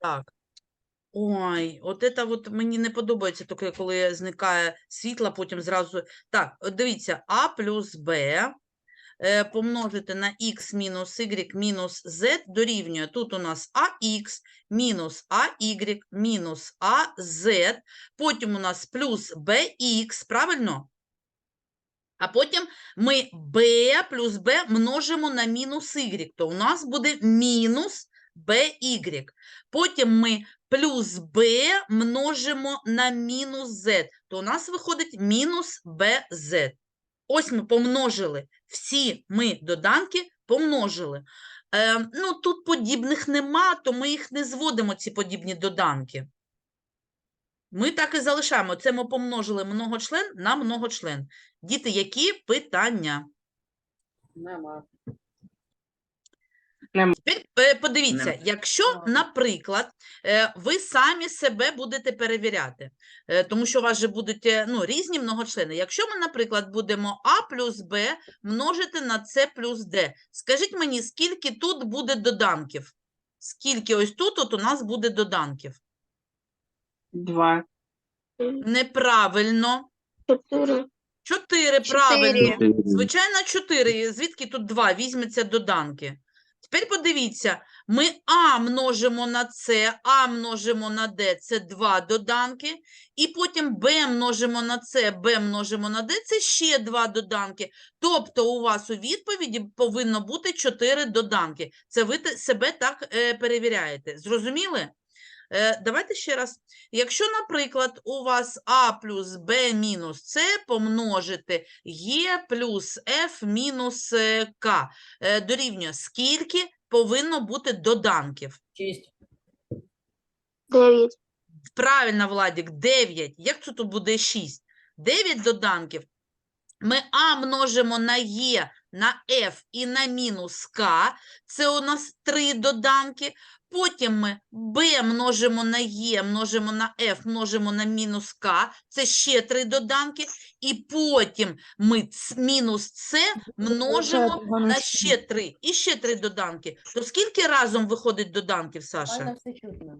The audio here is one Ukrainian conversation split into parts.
Так. Ой, от це от мені не подобається таке, коли зникає світло, потім зразу. Так, от дивіться, А плюс Б е, помножити на х мінус y мінус z дорівнює. Тут у нас ax мінус ay мінус az, потім у нас плюс bx, правильно? А потім ми b плюс b множимо на мінус y, то у нас буде мінус by. Потім ми плюс b множимо на мінус z, то у нас виходить мінус bz. Ось ми помножили. Всі ми доданки помножили. Е, ну, тут подібних нема, то ми їх не зводимо, ці подібні доданки. Ми так і залишаємо. Це ми помножили многочлен на многочлен. Діти, які питання? Нема. Тепер е, подивіться, Нема. якщо, наприклад, е, ви самі себе будете перевіряти, е, тому що у вас же будуть ну, різні многочлени. Якщо ми, наприклад, будемо А плюс Б множити на С плюс Д, скажіть мені, скільки тут буде доданків? Скільки ось тут от у нас буде доданків? Два. Неправильно. Чотири. Чотири, правильно. Чотири. Звичайно, 4. Звідки тут 2? Візьметься доданки. Тепер подивіться, ми А множимо на С, А множимо на Д, це два доданки, і потім Б множимо на С, Б множимо на Д, це ще два доданки. Тобто у вас у відповіді повинно бути чотири доданки. Це ви себе так е, перевіряєте. Зрозуміли? Е, давайте ще раз. Якщо, наприклад, у вас А плюс Б мінус С помножити Е плюс Ф мінус е, К е, дорівнює, скільки повинно бути доданків? Шість. Дев'ять. Правильно, Владик, 9. Як це тут буде 6? 9 доданків. Ми А множимо на Е, на Ф і на мінус К. Це у нас 3 доданки. Потім ми Б множимо на Е, множимо на Ф, множимо на мінус К. Це ще 3 доданки. І потім ми мінус С множимо на ще 3. І ще 3 доданки. То скільки разом виходить доданків, Саша? Все чутно.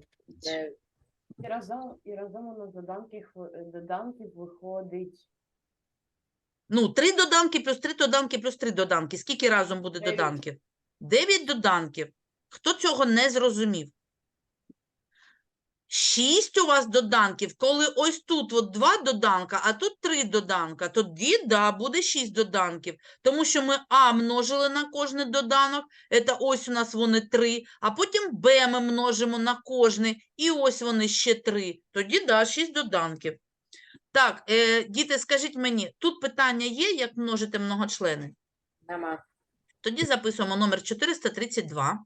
І разом, і разом у нас доданків, е, доданків виходить Ну, три доданки плюс три доданки плюс три доданки. Скільки разом буде Дев'ять. доданків? Дев'ять доданків. Хто цього не зрозумів? Шість у вас доданків, коли ось тут от два доданка, а тут три доданка, тоді, да, буде шість доданків. Тому що ми А множили на кожний доданок, це ось у нас вони три, а потім Б ми множимо на кожний, і ось вони ще три. Тоді, да, шість доданків. Так, е, діти, скажіть мені, тут питання є, як множити многочлени? Нема. Тоді записуємо номер 432.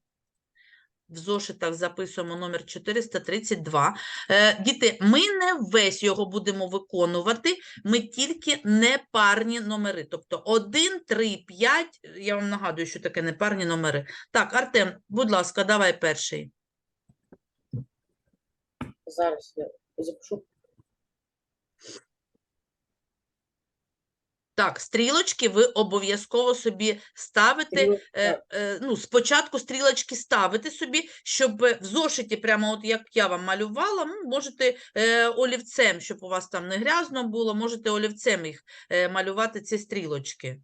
В зошитах записуємо номер 432. Е, діти, ми не весь його будемо виконувати, ми тільки непарні номери. Тобто 1, 3, 5. Я вам нагадую, що таке непарні номери. Так, Артем, будь ласка, давай перший. Зараз я запишу. Так, стрілочки ви обов'язково собі ставите. Е, е, ну, спочатку стрілочки ставити собі, щоб е, в зошиті, прямо от як я вам малювала, можете е, олівцем, щоб у вас там не грязно було, можете олівцем їх е, малювати, ці стрілочки.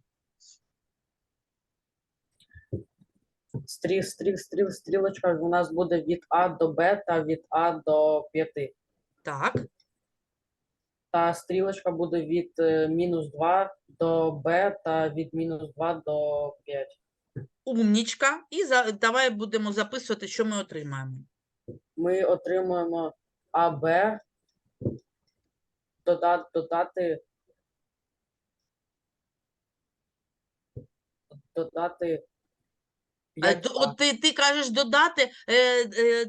Стріл, стріл, стріл, стрілочка у нас буде від А до Б та від А до 5. Так, Та стрілочка буде від е, мінус 2 до Б та від мінус 2 до 5. умнічка. І за, давай будемо записувати, що ми отримаємо. Ми отримуємо АБ додати, додати додати Е, 5 до- От ти, ти кажеш додати, е, е,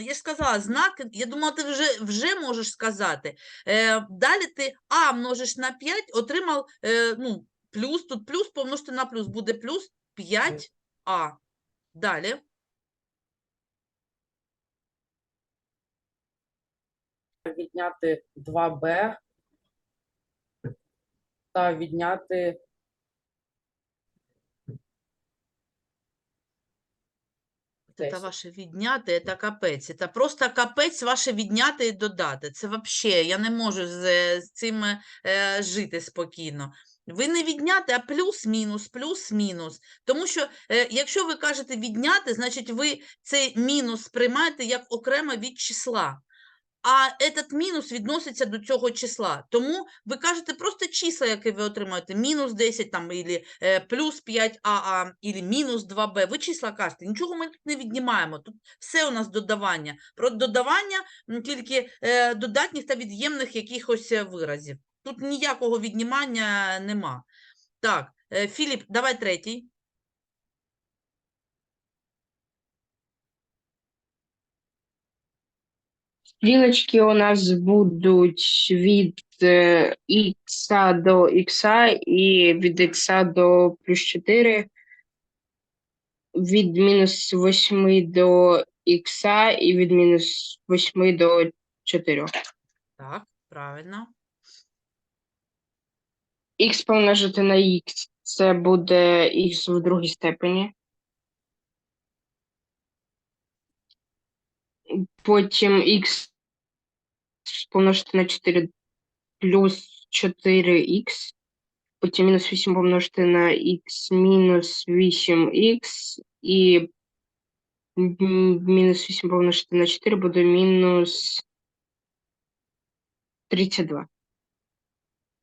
я ж сказала, знак, я думала, ти вже, вже можеш сказати. Е, далі ти А множиш на 5, отримав е, ну, плюс, тут плюс помножити на плюс, буде плюс 5А. Далі. відняти 2Б та відняти Це 10. ваше відняти, та капець. Та просто капець ваше відняти і додати. Це взагалі, я не можу з, з цим е, е, жити спокійно. Ви не відняти, а плюс-мінус, плюс-мінус. Тому що, е, якщо ви кажете відняти, значить ви цей мінус сприймаєте як окремо від числа. А этот мінус відноситься до цього числа. Тому ви кажете просто числа, які ви отримаєте. Мінус 10 там, ілі, е, плюс 5АА, ілі мінус 2Б. Ви числа кажете. Нічого ми тут не віднімаємо. Тут все у нас додавання. Про додавання тільки е, додатніх та від'ємних якихось е, виразів. Тут ніякого віднімання нема. Так, е, Філіп, давай третій. Стрілочки у нас будуть від е, х до х і від х до плюс 4, від мінус 8 до х і від мінус 8 до 4. Так, правильно. х помножити на х це буде х в другій степені. Потім х помножити на 4 плюс 4х. Потім мінус 8 помножити на х мінус 8х. І мінус 8 помножити на 4 буде мінус 32.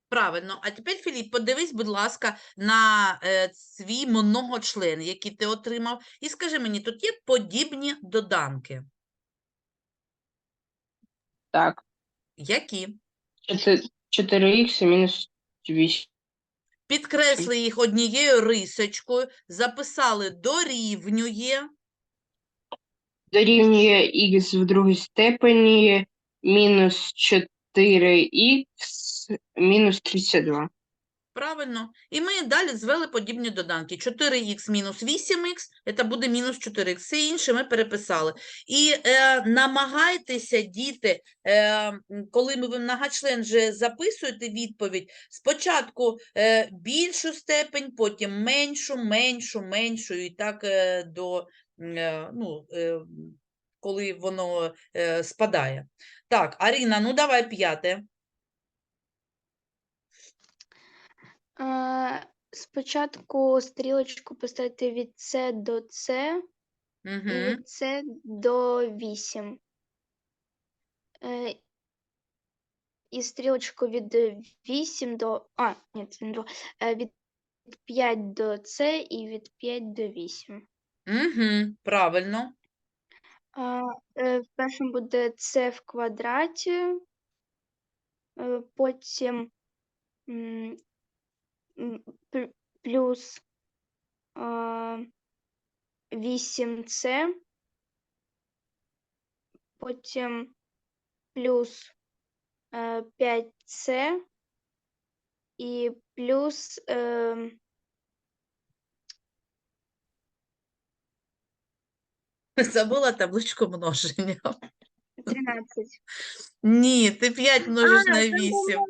Правильно. А тепер, Філіп, подивись, будь ласка, на е, свій многочлен, який ти отримав, і скажи мені, тут є подібні доданки. Так, Які? 4х мінус 8. Підкресли їх однією рисочкою, записали дорівнює. дорівнює х в другій степені мінус 4х мінус 32. Правильно. І ми далі звели подібні доданки. 4х мінус 8х, це буде мінус 4х. Все інше ми переписали. І е, намагайтеся, діти, е, коли ми в многочлен вже записуєте відповідь, спочатку е, більшу степень, потім меншу, меншу, меншу, і так е, до, е, ну, е, коли воно е, спадає. Так, Аріна, ну давай п'яте. Е, Спочатку стрілочку поставити від С до С і Угу. від С до 8. Е, І стрілочку від 8 до. А, ні, це не 2. Від 5 до С і від 5 до 8. Угу. Правильно. А, е, В першому буде С в квадраті, е, потім м, плюс а, 8С, потім плюс е, 5С і плюс е, Забула табличку множення. 13. Ні, ти 5 множиш А, на там 8.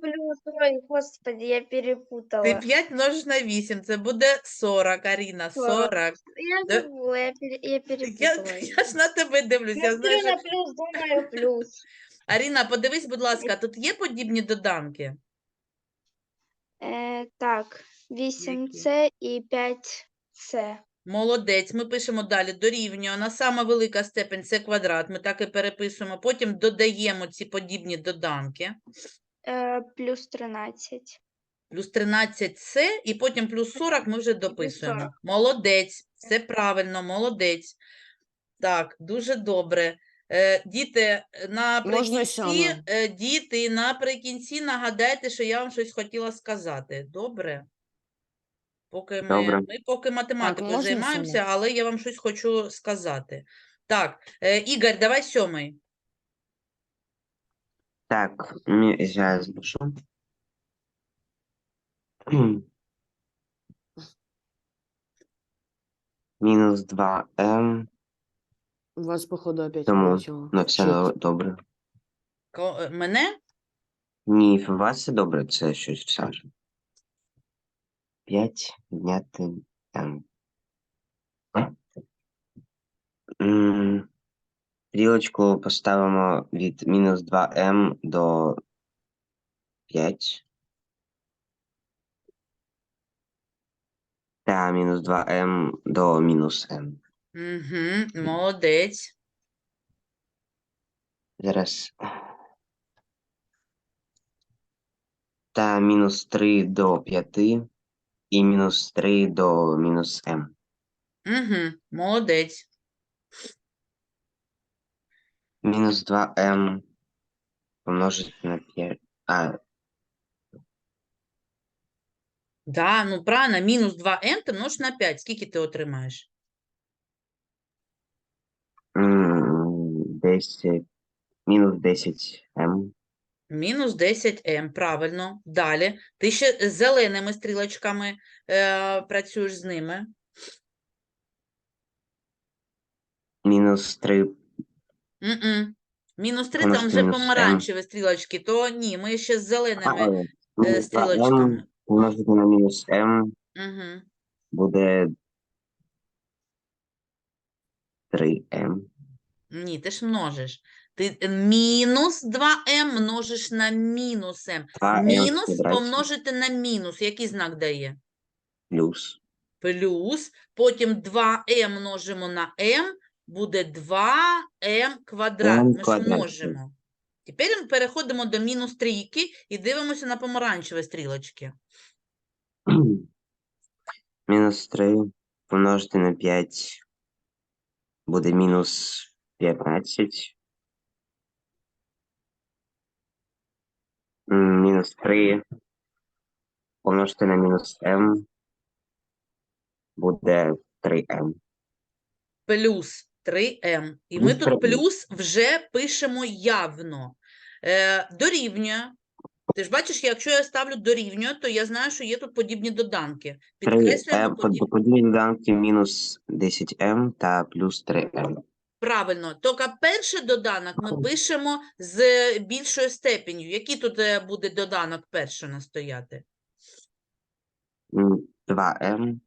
Плюс, ой, господи, я перепутала. Ти 5 множиш на 8, це буде 40, Аріна, 40. 40. Я Да- я, пере- я Я, перепутала. я ж на тебе дивлюсь. Я Смотрю знаю, на що... плюс, думаю плюс. Аріна, подивись, будь ласка, тут є подібні доданки? Е, так, 8С і 5С. Молодець, ми пишемо далі, дорівнює. Вона сама велика степень це квадрат, ми так і переписуємо. Потім додаємо ці подібні доданки. Е, плюс 13. Плюс 13С і потім плюс 40 ми вже дописуємо. 40. Молодець, все правильно, молодець. Так, дуже добре. Е, Діти, е, наприкінці, сьоме? е, діти, наприкінці нагадайте, що я вам щось хотіла сказати. Добре? Поки ми, Добре. ми поки математикою можна займаємося, сьоме? але я вам щось хочу сказати. Так, е, Ігор, давай сьомий. Так, я запишу. Мінус 2m, У вас, походу, опять Тому, ну все Шесть. добре. Ко- е, Мене? Ні, у вас все добре, це щось в Саші. 5 відняти m. М, Стрілочку поставимо від мінус 2m до 5. Та мінус 2m до мінус m. Угу, молодець. Зараз. Та мінус 3 до 5 і мінус 3 до мінус m. Угу, молодець. Мінус 2m помножити на 5. А, Да, ну правильно, мінус 2m ти множиш на 5. Скільки ти отримаєш? м, 10. Мінус 10m. Мінус 10m, правильно. Далі. Ти ще з зеленими стрілочками е, працюєш з ними. Мінус 3 М-м. Мінус 3 там вже помаранчеві стрілочки, то ні, ми ще з зеленими А, е, стрілочками. помножити на мінус m Угу. буде 3m. Ні, ти ж множиш. Ти е, мінус 2m множиш на мінус. 2m Мінус квадраті помножити на мінус. Який знак дає? плюс. Плюс, потім 2m множимо на m, буде 2m квадрат. m Ми ж множимо. Тепер ми переходимо до мінус трійки і дивимося на помаранчеві стрілочки. Мінус 3 помножити на 5 буде мінус 15. Мінус 3 помножити на мінус m буде 3m. плюс 3М. І ми ну, тут плюс вже пишемо явно. Е, Дорівнює. Ти ж бачиш, якщо я ставлю дорівнює, то я знаю, що є тут подібні доданки. 3М, подібні. доданки мінус 10М та плюс 3М. Правильно, тільки перший доданок ми пишемо з більшою степенью. Який тут е, буде доданок перший настояти? 2М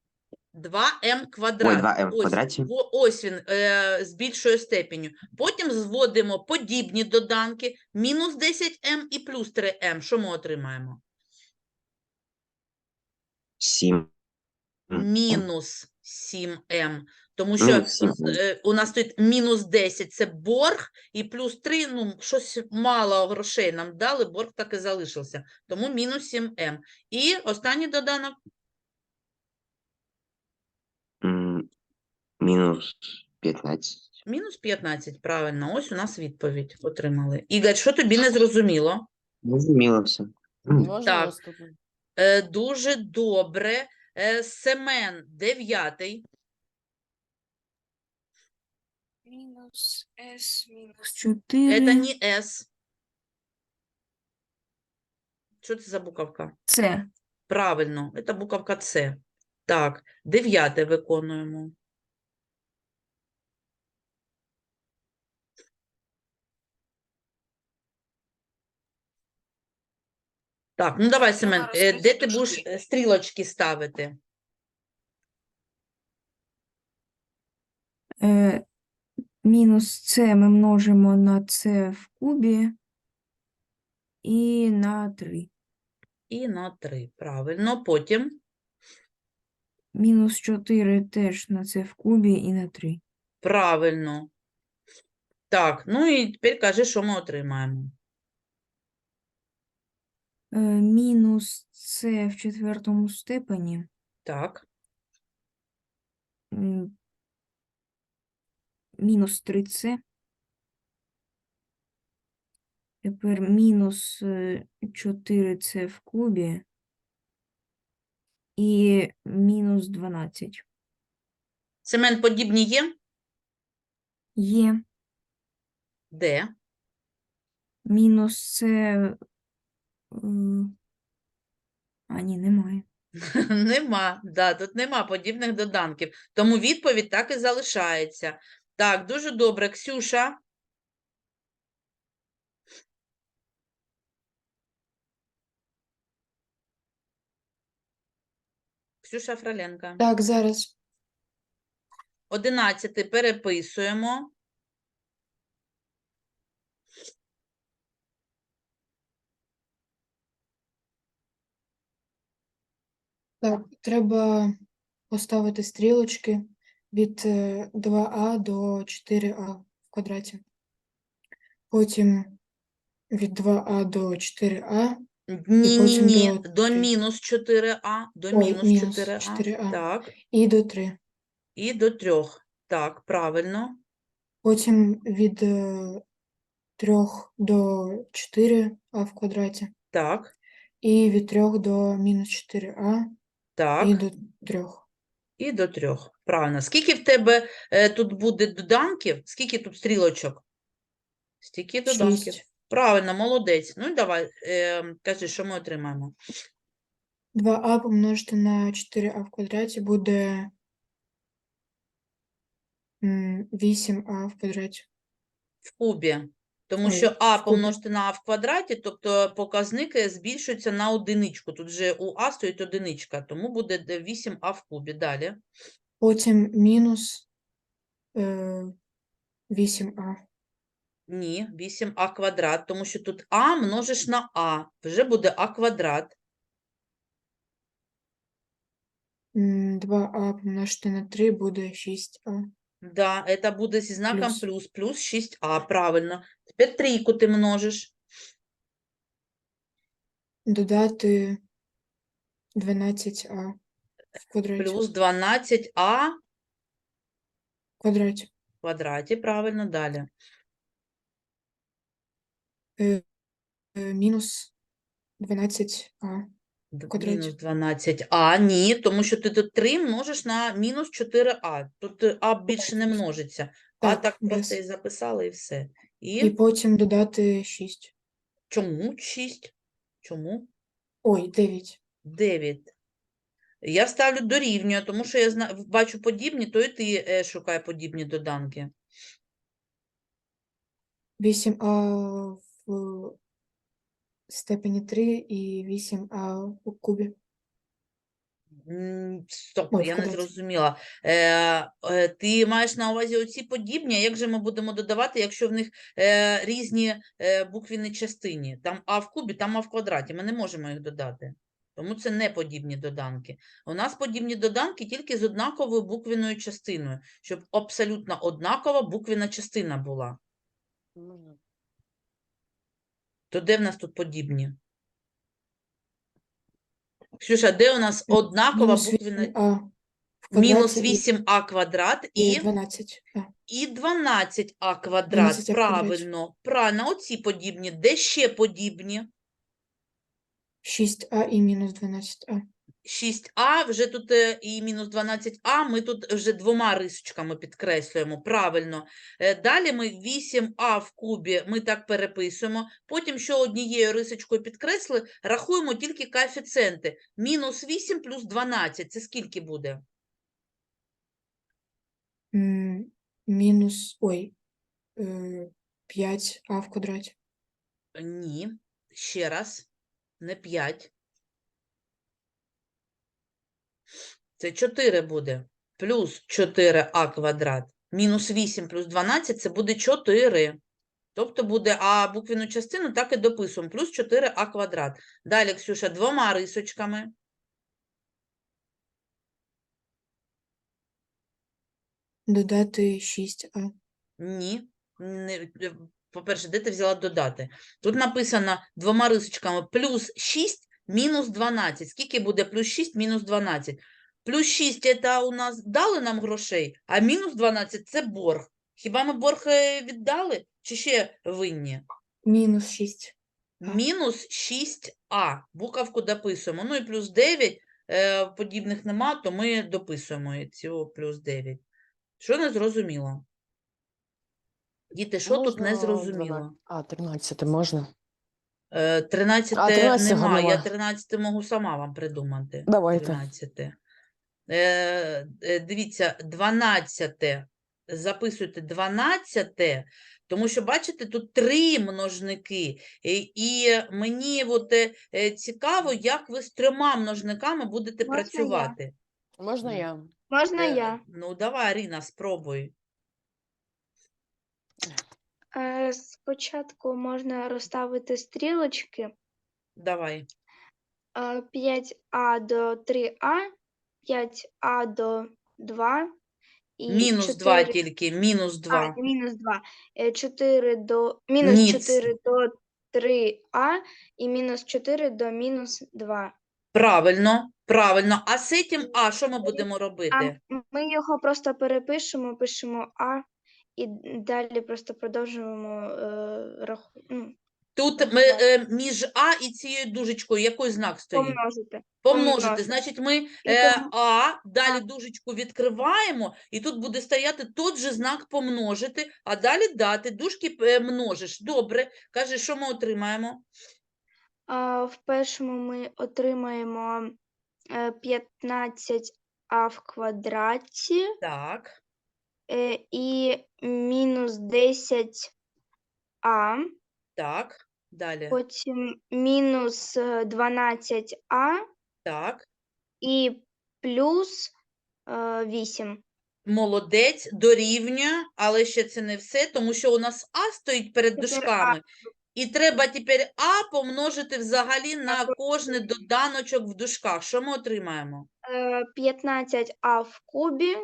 2М квадрат. Ой, 2М в. Ось, ось він е, з більшою степеню. Потім зводимо подібні доданки, мінус 10М і плюс 3М. Що ми отримаємо? 7. М. Мінус 7М. Тому що е, у нас тут мінус 10 це борг, і плюс 3, ну, щось мало грошей нам дали, борг так і залишився. Тому мінус 7М. І останній доданок Мінус 15. мінус 15. Правильно, ось у нас відповідь отримали. Ігор, що тобі не зрозуміло? Зрозуміло все. Можна Так. Е, дуже добре. Е, Семен, дев'ятий. Мінус С, мінус Це не С. Що це за буковка? С. Правильно, це буковка С. Так, дев'яте виконуємо. Так, ну давай, Семен, е, де ти будеш е, стрілочки ставити? Е, мінус С ми множимо на С в кубі і на 3. І на 3. Правильно, потім. Мінус 4 теж на С в кубі і на 3. Правильно. Так, ну і тепер кажи, що ми отримаємо. Е, мінус С в четвертому степені. Так, м, Мінус 3С. Тепер мінус 4С в кубі і мінус 12. Семен, подібні є? Є Де? мінус С. А, ні, немає. Нема, да, тут нема подібних доданків. Тому відповідь так і залишається. Так, дуже добре. Ксюша. Ксюша Фроленко. Так, зараз. 11 переписуємо. Так, треба поставити стрілочки від е, 2а до 4а в квадраті. Потім від 2а до 4а. Ні, ні, потім ні, до до мінус 4а, до Ой, мінус мінус 4а. 4а. Так, і до 3. і до 3. Так, правильно. Потім від 3 до 4а в квадраті. Так, І від 3 до мінус 4а так. і до 3. І до трьох. Правильно. Скільки в тебе е, тут буде доданків? Скільки тут стрілочок? Стільки доданків. 6. Правильно, молодець. Ну давай, е, кажи, що ми отримаємо. 2а помножити на 4а в квадраті буде 8а в квадраті. В кубі. Тому що а помножити на а в квадраті, тобто показник е, збільшується на одиничку. Тут же у а стоїть одиничка, тому буде де 8а в кубі. Далі. Потім мінус е, 8а. Ні, 8а квадрат, тому що тут а множиш на а, вже буде а квадрат. М, 2а помножити на 3 буде 6а. Да, это буде зі знаком Плюс. плюс, плюс 6а, правильно. Тепер трійку ти множиш. Додати 12а в квадраті. Плюс 12а В квадраті. в квадраті, правильно, далі. Е, е, мінус 12а. Мінус 12а, ні, тому що ти тут 3 множиш на мінус 4а. Тут е, а більше не множиться. А Так, так просто без. і записали, і все. І, І потім додати 6. чому 6? Чому? Ой, 9. 9. Я ставлю дорівнює, тому що я зна... бачу подібні, то і ти е, шукай подібні доданки. 8а в степені 3 і 8а у кубі. М, Стоп, Ой, я не зрозуміла. Е, е, ти маєш на увазі оці подібні, а як же ми будемо додавати, якщо в них е, різні е, буквіни частині? Там а в кубі, там а в квадраті. Ми не можемо їх додати. Тому це не подібні доданки. У нас подібні доданки тільки з однаковою буквіною частиною, щоб абсолютно однакова буквіна частина була. Можна. То де в нас тут подібні? Ксюша, де у нас однакова буквіна? 8а Мінус 8а квадрат і і, 12а. і 12а квадрат. 12а. Правильно, правильно, оці подібні. Де ще подібні? 6а і мінус 12а. 6а, вже тут е, і мінус 12а, ми тут вже двома рисочками підкреслюємо, правильно. Е, Далі ми 8а в кубі, ми так переписуємо, потім що однією рисочкою підкресли, рахуємо тільки коефіцієнти. Мінус 8 плюс 12, це скільки буде? Мінус, ой, е, 5а в квадраті. Ні, ще раз, не 5. Це 4 буде. Плюс 4а квадрат. Мінус 8 плюс 12 це буде 4. Тобто буде, а буквену частину так і дописуємо. Плюс 4а квадрат. Далі, Ксюша, двома рисочками. Додати 6а. Ні. Е, по-перше, де ти взяла додати? Тут написано двома рисочками плюс 6 мінус 12. Скільки буде плюс 6 мінус 12? Плюс 6 – це у нас дали нам грошей, а мінус 12 – це борг. Хіба ми борг е, віддали? Чи ще винні? Мінус 6. Мінус 6а. Буковку дописуємо. Ну і плюс 9. Е, подібних нема, то ми дописуємо цього плюс 9. Що не зрозуміло? Діти, що тут не зрозуміло? 12? А, 13 можна? Е, 13 А, 13 нема, я нема. 13 можу сама вам придумати. Давайте. 13. Е, е, дивіться, 12. Записуйте 12, тому що, бачите, тут три множники. І, і мені от, е, е, цікаво, як ви з трьома множниками будете Можна я? працювати. Можна я? Можна Е, я? Ну, давай, Аріна, спробуй. Е, Спочатку можна розставити стрілочки Давай. е, 5А до 3А, 5А до 2 і Мінус 2 4 тільки, мінус А, мінус 2. 4 до мінус Ніц. 4 до 3А і мінус 4 до мінус 2. Правильно, правильно. А з цим А що ми будемо робити? м- ми його просто перепишемо, пишемо А і далі просто продовжуємо е, раху... ну, Тут ми, е, між А і цією дужечкою який знак стоїть? помножити. Помножити. помножити. Значить, ми е, А, далі дужечку відкриваємо, і тут буде стояти той же знак помножити, а далі дати. Дужки е, множиш. Добре. Каже, що ми отримаємо? А, в першому ми отримаємо е, 15а в квадраті Так, е, і мінус 10а, так. Далі. потім мінус е, 12а Так. і плюс е, 8. Молодець, дорівнює, але ще це не все, тому що у нас А стоїть перед Тепер дужками. І треба тепер А помножити взагалі на кожний доданочок в дужках. Що ми отримаємо? Е, 15а в кубі,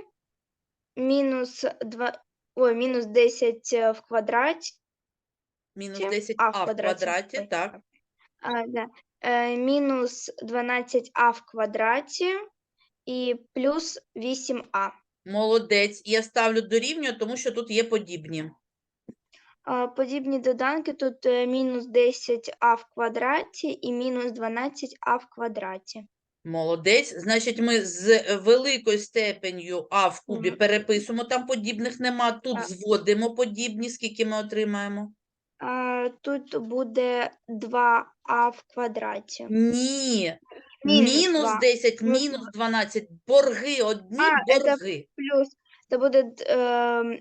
мінус 2, ой, мінус 10 в квадраті, Мінус Чи? 10 А в А в квадраті. квадраті, так. А, да. е, мінус 12а в квадраті і плюс 8а. Молодець. Я ставлю дорівнює, тому що тут є подібні. А, Подібні доданки тут е, мінус 10а в квадраті і мінус 12а в квадраті. Молодець. Значить, ми з великою степенью А в кубі Мгм. переписуємо, там подібних нема. Тут Так. зводимо подібні, скільки ми отримаємо. А, Тут буде 2а в квадраті. Ні. Мінус Мінус два. 10, Плюс мінус 12. Борги, одні А, это борги. Плюс, це буде д- ем,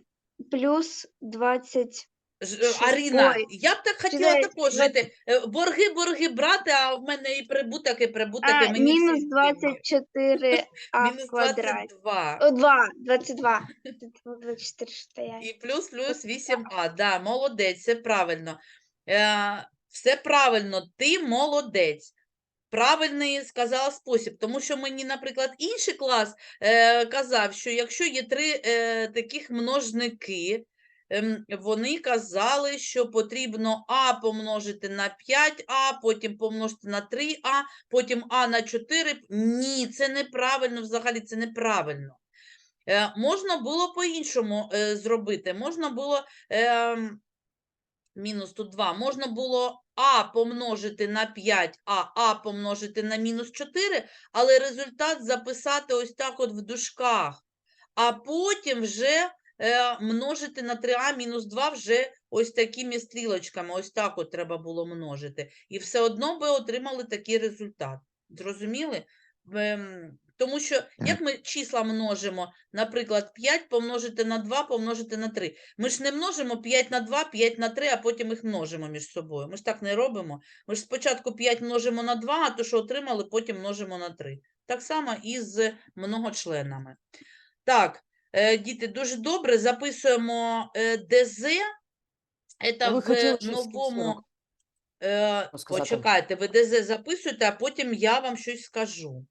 плюс 20. Ж- Аріна, Ой, я б так хотіла читай, також двадцять- жити. Е, Борги, борги брати, а в мене і прибуток, і прибуток, А, і мені мінус спільно. 24а в Мінус квадраті. 22. О, 2, 22. Тут 24 стоять. І плюс плюс 8а. Да, молодець, все правильно. Е, все правильно, ти молодець. Правильний сказала спосіб, тому що мені, наприклад, інший клас е, казав, що якщо є три е, таких множники, вони казали, що потрібно А помножити на 5А, потім помножити на 3А, потім А на 4. Ні, це неправильно, взагалі це неправильно. Е, можна було по-іншому е, зробити. Можна було ем, мінус тут 2. Можна було А помножити на 5, а А помножити на мінус 4, але результат записати ось так от в дужках. А потім вже множити на 3А мінус 2 вже ось такими стрілочками. Ось так от треба було множити. І все одно ви отримали такий результат. Зрозуміли? Ем, тому що як ми числа множимо, наприклад, 5 помножити на 2 помножити на 3. Ми ж не множимо 5 на 2, 5 на 3, а потім їх множимо між собою. Ми ж так не робимо. Ми ж спочатку 5 множимо на 2, а то, що отримали, потім множимо на 3. Так само і з многочленами. Так, е, діти, дуже добре. Записуємо е, ДЗ. Це Ви в хотіли щось новому. Е, почекайте, ви ДЗ записуєте, а потім я вам щось скажу.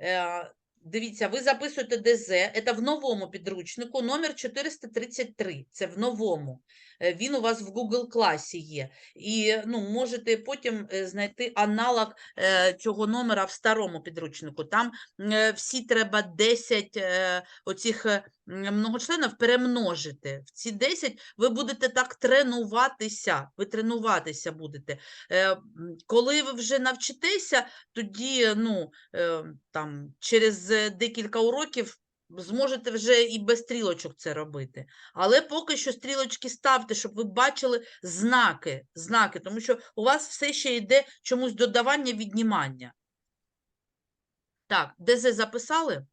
Е, дивіться, ви записуєте ДЗ, це в новому підручнику, номер 433, це в новому. Е, Він у вас в Google класі є. І ну, можете потім е, знайти аналог е, цього номера в старому підручнику. Там е, всі треба 10 е, оцих е, многочленів перемножити. В ці 10 ви будете так тренуватися, ви тренуватися будете. Е, Коли ви вже навчитеся, тоді ну, е, там, через е, декілька уроків зможете вже і без стрілочок це робити. Але поки що стрілочки ставте, щоб ви бачили знаки, знаки, тому що у вас все ще йде чомусь додавання, віднімання. Так, ДЗ записали?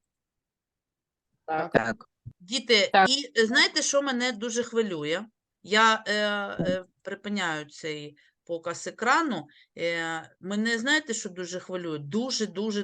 Так. Так. Діти, Так. і знаєте, що мене дуже хвилює? Я е, е, припиняю цей показ екрану. Е, мене знаєте, що дуже хвилює? Дуже, дуже,